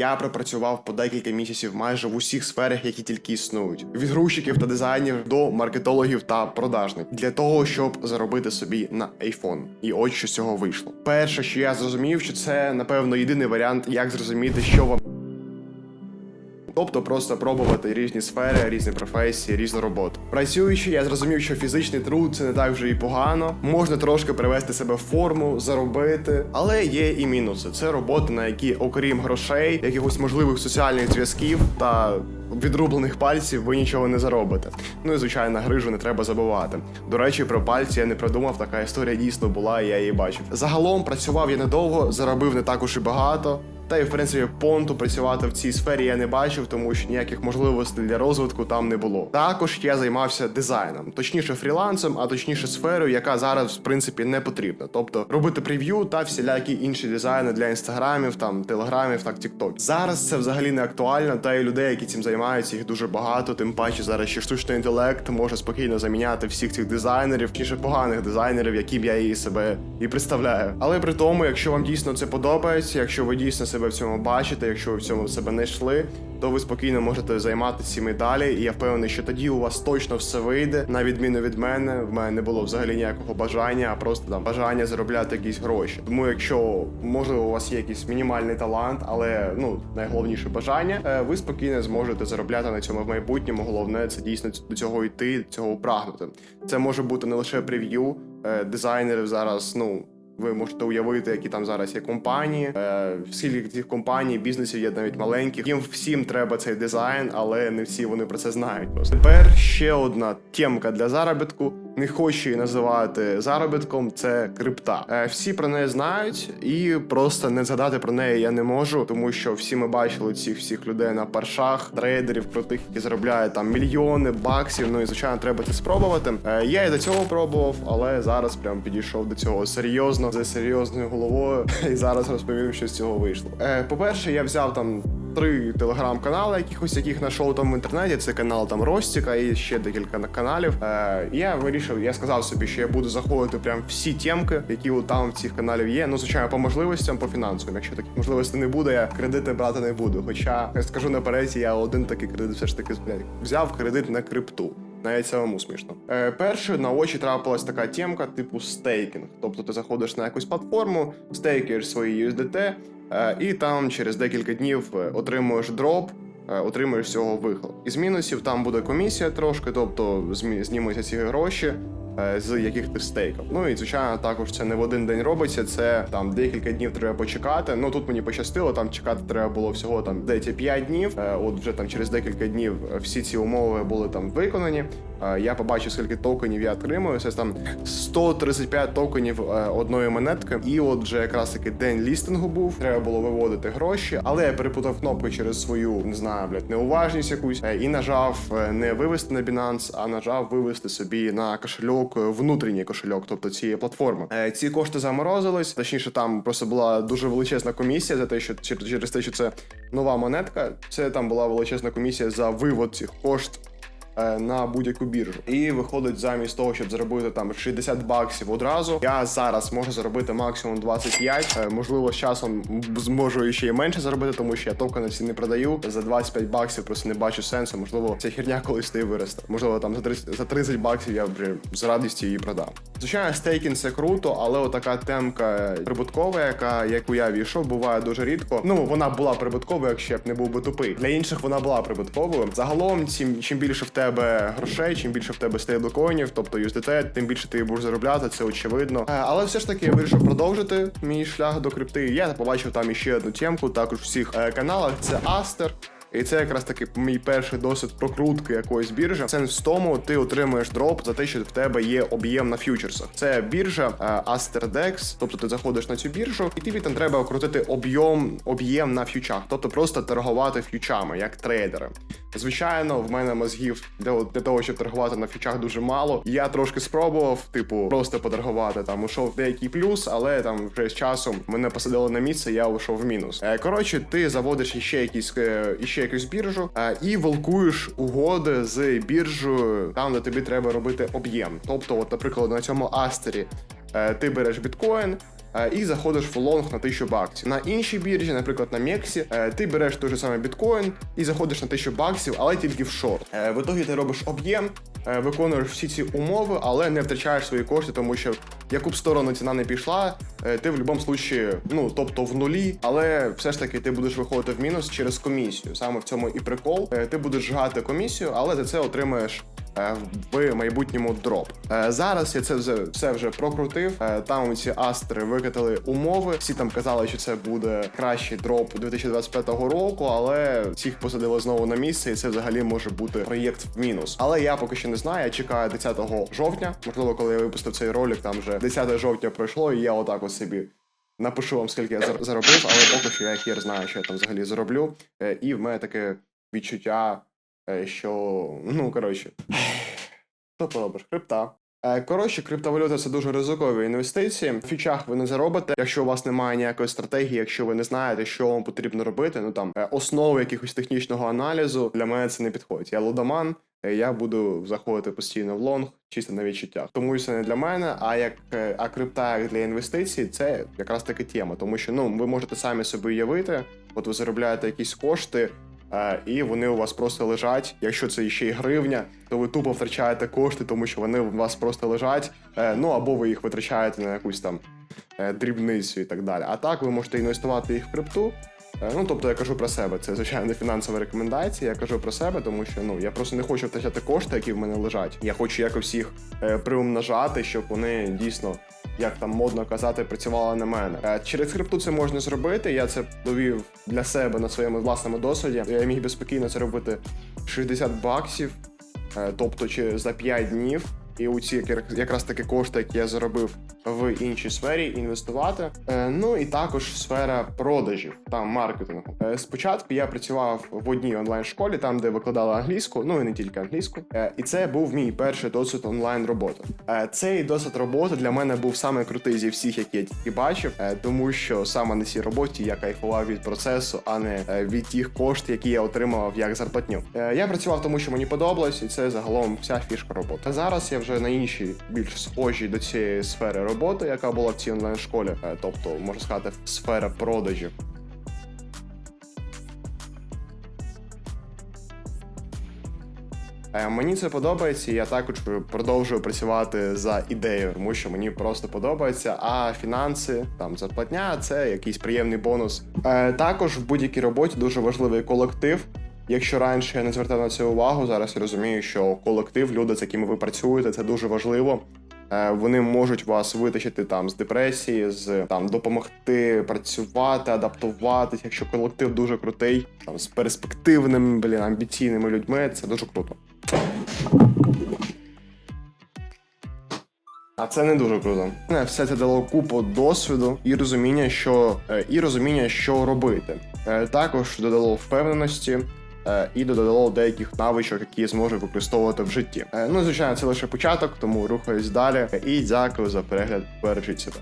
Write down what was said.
Я пропрацював по декілька місяців майже в усіх сферах, які тільки існують: від грузчиків та дизайнерів до маркетологів та продажників для того, щоб заробити собі на iPhone. І от що з цього вийшло. Перше, що я зрозумів, що це напевно єдиний варіант, як зрозуміти, що вам. Тобто просто пробувати різні сфери, різні професії, різну роботу. Працюючи, я зрозумів, що фізичний труд це не так вже і погано. Можна трошки привести себе в форму, заробити, але є і мінуси. Це роботи, на які, окрім грошей, якихось можливих соціальних зв'язків та відрублених пальців, ви нічого не заробите. Ну і звичайно, грижу не треба забувати. До речі, про пальці я не придумав. Така історія дійсно була, і я її бачив. Загалом працював я недовго, заробив не також і багато. Та й в принципі понту працювати в цій сфері я не бачив, тому що ніяких можливостей для розвитку там не було. Також я займався дизайном, точніше фрілансом, а точніше сферою, яка зараз в принципі не потрібна. Тобто робити прев'ю та всілякі інші дизайни для інстаграмів, там телеграмів, так тікток. Зараз це взагалі не актуально, та й людей, які цим займаються, їх дуже багато. Тим паче зараз ще штучний інтелект може спокійно заміняти всіх цих дизайнерів, чи поганих дизайнерів, яким я її себе і представляю. Але при тому, якщо вам дійсно це подобається, якщо ви дійсно себе в цьому бачите, якщо ви в цьому себе не йшли, то ви спокійно можете займатися цим і далі. І я впевнений, що тоді у вас точно все вийде, на відміну від мене. В мене не було взагалі ніякого бажання, а просто там бажання заробляти якісь гроші. Тому, якщо можливо у вас є якийсь мінімальний талант, але ну найголовніше бажання, е, ви спокійно зможете заробляти на цьому в майбутньому. Головне це дійсно до цього йти, цього прагнути. Це може бути не лише прев'ю е, дизайнерів зараз. Ну ви можете уявити, які там зараз є компанії. Е, скільки цих компаній, бізнесів є навіть маленьких. Їм всім треба цей дизайн, але не всі вони про це знають. Просто тепер ще одна темка для заробітку. Не хочу її називати заробітком. Це крипта. Е, всі про неї знають, і просто не згадати про неї я не можу, тому що всі ми бачили цих всіх людей на паршах, трейдерів крутих, які заробляють там мільйони баксів. Ну і звичайно, треба це спробувати. Е, я і до цього пробував, але зараз прям підійшов до цього серйозно за серйозною головою. І зараз розповім, що з цього вийшло. Е, по-перше, я взяв там. Три телеграм-канали, якихось яких знайшов там в інтернеті. Це канал там Ростіка і ще декілька каналів. Е, я вирішив, я сказав собі, що я буду заходити прям всі темки, які там в цих каналів є. Ну, звичайно, по можливостям, по фінансовим. Якщо таких можливостей не буде, я кредити брати не буду. Хоча я скажу наперед, я один такий кредит все ж таки взяв кредит на крипту. Навіть самому смішно. Е, перше на очі трапилась така темка, типу стейкінг. Тобто ти заходиш на якусь платформу, стейкаєш свої USDT, і там через декілька днів е, отримуєш дроп, е, отримуєш з цього вихлоп. Із мінусів там буде комісія трошки, тобто знімуться ці гроші. е, З яких ти стейкав. Ну і звичайно, також це не в один день робиться. Це там декілька днів треба почекати. Ну тут мені пощастило, там чекати треба було всього там здається 5 днів. Е, От вже там через декілька днів е, всі ці умови були там виконані. Е, Я побачив, скільки токенів я отримую. Це там 135 токенів е, одної монетки. І от вже якраз таки день лістингу був. Треба було виводити гроші, але я перепутав кнопки через свою не знаю, блядь, неуважність якусь е, і нажав не вивести на Binance, а нажав вивести собі на кошельок внутрішній кошельок, тобто цієї платформи. Ці кошти заморозились. Точніше, там просто була дуже величезна комісія за те, що через те, що це нова монетка. Це там була величезна комісія за вивод цих коштів на будь-яку біржу. І виходить, замість того, щоб заробити там 60 баксів одразу, я зараз можу заробити максимум 25. Е, Можливо, з часом зможу ще й менше заробити, тому що я токени ці не продаю. За 25 баксів просто не бачу сенсу. Можливо, ця херня колись й виросте. Можливо, там за 30, за 30 баксів я вже з радістю її продам. Звичайно, стейкінг це круто, але отака темка прибуткова, яка яку я війшов, буває дуже рідко. Ну вона була прибутковою, якщо б не був би тупий. Для інших вона була прибутковою. Загалом, чим, чим більше в тебе грошей, чим більше в тебе стейблкоїнів, тобто USDT, тим більше ти будеш заробляти, це очевидно. Е, Але все ж таки я вирішив продовжити мій шлях до крипти. Я побачив там іще одну темку, також в всіх е, каналах. Це Астер. І це якраз таки мій перший досвід прокрутки якоїсь біржі. Сенс в тому, ти отримуєш дроп за те, що в тебе є об'єм на фьючерсах. Це біржа е, Asterdex, тобто ти заходиш на цю біржу, і тобі там треба крутити об'єм об'єм на фьючах, тобто просто торгувати фьючами, як трейдери. Звичайно, в мене мозгів для, для того, щоб торгувати на фьючах дуже мало. Я трошки спробував, типу, просто поторгувати. Там ушов деякий плюс, але там вже з часом мене посадили на місце, я ушов в мінус. Е, коротше, ти заводиш іще якісь е, іще якусь біржу і волкуєш угоди з біржею, там де тобі треба робити об'єм. Тобто, от, наприклад, на цьому Астері е, ти береш біткоін. е, і заходиш в лонг на 1000 баксів. На іншій біржі, наприклад, на Мексі, е, ти береш той же самий біткоін і заходиш на 1000 баксів, але тільки в шорт. В ітогі ти робиш об'єм, виконуєш всі ці умови, але не втрачаєш свої кошти, тому що яку б сторону ціна не пішла, е, ти в будь-якому случаї, ну тобто в нулі, але все ж таки ти будеш виходити в мінус через комісію. Саме в цьому і прикол. Е, Ти будеш жгати комісію, але за це отримаєш. Е, В майбутньому дроп. Е, Зараз я це все вже прокрутив. Е, Там ці астри викатали умови. Всі там казали, що це буде кращий дроп 2025 року, але всіх посадили знову на місце, і це взагалі може бути проєкт в мінус. Але я поки що не знаю. Я чекаю 10 жовтня. Можливо, коли я випустив цей ролик, там вже 10 жовтня пройшло, і я отак от собі. Напишу вам, скільки я заробив, але поки що я хір знаю, що я там взагалі зароблю. І в мене таке відчуття, що ну коротше, що поробиш? Крипта. Е, Коротше, криптовалюта це дуже ризикові інвестиції. В фічах ви не заробите, якщо у вас немає ніякої стратегії, якщо ви не знаєте, що вам потрібно робити. Ну там е, основи якихось технічного аналізу для мене це не підходить. Я лудоман, е, я буду заходити постійно в лонг, чисто на відчуттях. Тому це не для мене. А як е, а крипта як для інвестицій, це якраз таки тема, тому що ну ви можете самі собі уявити, от ви заробляєте якісь кошти. Е, і вони у вас просто лежать. Якщо це ще й гривня, то ви тупо втрачаєте кошти, тому що вони у вас просто лежать. Е, ну або ви їх витрачаєте на якусь там е, дрібницю і так далі. А так ви можете інвестувати їх в крипту. Ну, тобто я кажу про себе, це звичайно не фінансова рекомендація. Я кажу про себе, тому що ну я просто не хочу втрачати кошти, які в мене лежать. Я хочу якось їх приумножати, щоб вони дійсно, як там модно казати, працювала на мене. Е, через крипту це можна зробити. Я це довів для себе на своєму власному досвіді. Я міг би спокійно заробити 60 баксів, е, тобто чи за 5 днів. І у ці як- якраз таки кошти, які я заробив в іншій сфері, інвестувати. Е, ну і також сфера продажів та маркетингу. Е, спочатку я працював в одній онлайн-школі, там де викладали англійську, ну і не тільки англійську. Е, і це був мій перший досвід онлайн роботи. Цей досвід роботи для мене був саме крутий зі всіх, які я тільки бачив, тому що саме на цій роботі я кайфував від процесу, а не від тих коштів, які я отримав як зарплатню. Я працював тому, що мені подобалось, і це загалом вся фішка роботи. Зараз я вже на іншій, більш схожій до цієї сфери роботи, яка була в цій онлайн-школі, Е, тобто можна сказати, сфера продажів. Е, Мені це подобається, і я також продовжую працювати за ідею, тому що мені просто подобається. А фінанси, там зарплатня це якийсь приємний бонус. Е, також в будь-якій роботі дуже важливий колектив. Якщо раніше я не звертав на це увагу, зараз я розумію, що колектив, люди, з якими ви працюєте, це дуже важливо. Е, Вони можуть вас витащити там з депресії, з там допомогти працювати, адаптуватись. Якщо колектив дуже крутий, там з перспективними, блін, амбіційними людьми, це дуже круто. А це не дуже круто. Все це дало купу досвіду і розуміння, що е, і розуміння, що робити. Е, Також додало впевненості. Е, І додало деяких навичок, які я використовувати в житті. Е, Ну, звичайно, це лише початок, тому рухаюсь далі. І дякую за перегляд. Бережіть себе.